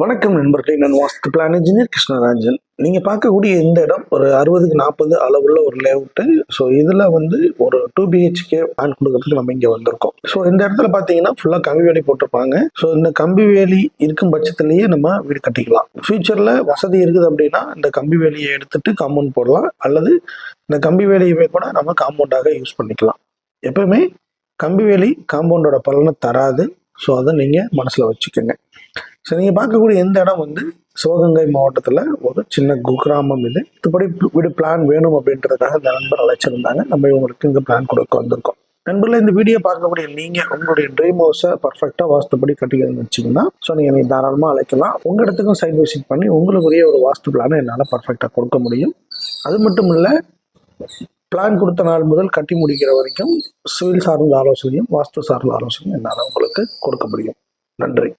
வணக்கம் நண்பர்களே நான் வாஸ்து பிளான் இன்ஜினியர் கிருஷ்ணராஜன். நீங்கள் பார்க்கக்கூடிய இந்த இடம் ஒரு அறுபதுக்கு நாற்பது அளவுள்ள ஒரு லேஅவுட்டு ஸோ இதில் வந்து ஒரு டூ பிஹெச்கே பிளான் கொடுக்கறதுக்கு நம்ம இங்கே வந்திருக்கோம். ஸோ இந்த இடத்துல பார்த்தீங்கன்னா ஃபுல்லாக கம்பி வேலி போட்டிருப்பாங்க. ஸோ இந்த கம்பி வேலி இருக்கும் பட்சத்திலேயே நம்ம வீடு கட்டிக்கலாம். ஃபியூச்சரில் வசதி இருக்குது அப்படின்னா இந்த கம்பி வேலியை எடுத்துட்டு காம்பவுண்ட் போடலாம். அல்லது இந்த கம்பி வேலியுமே கூட நம்ம காம்பவுண்டாக யூஸ் பண்ணிக்கலாம். எப்பவுமே கம்பி வேலி காம்பவுண்டோட பலனை தராது. ஸோ அதை நீங்கள் மனசில் வச்சுக்கோங்க. ஸோ நீங்கள் பார்க்கக்கூடிய இந்த இடம் வந்து சிவகங்கை மாவட்டத்தில் ஒரு சின்ன குக்கிராமம் இது. மற்றபடி வீடு பிளான் வேணும் அப்படின்றதுக்காக இந்த நண்பர் அழைச்சிருந்தாங்க. நம்ம இவங்களுக்கு இந்த பிளான் கொடுக்க வந்திருக்கோம். நண்பர்களே இந்த வீடியோ பார்க்கக்கூடிய நீங்கள் உங்களுடைய ட்ரீம் ஹவுஸை பர்ஃபெக்டாக வாஸ்துப்படி கட்டிக்கணும்னு வச்சிங்கன்னா ஸோ நீங்கள் நீ தாராளமாக அழைக்கலாம். உங்கள் இடத்துக்கும் சைட் விசிட் பண்ணி உங்களுக்குரிய ஒரு வாஸ்து பிளானை என்னால் பர்ஃபெக்டாக கொடுக்க முடியும். அது மட்டும் இல்லை பிளான் கொடுத்த நாள் முதல் கட்டி முடிக்கிற வரைக்கும் சிவில் சார்ந்த ஆலோசனையும் வாஸ்து சார்ந்த ஆலோசனையும் என்னால் உங்களுக்கு கொடுக்க முடியும். நன்றி.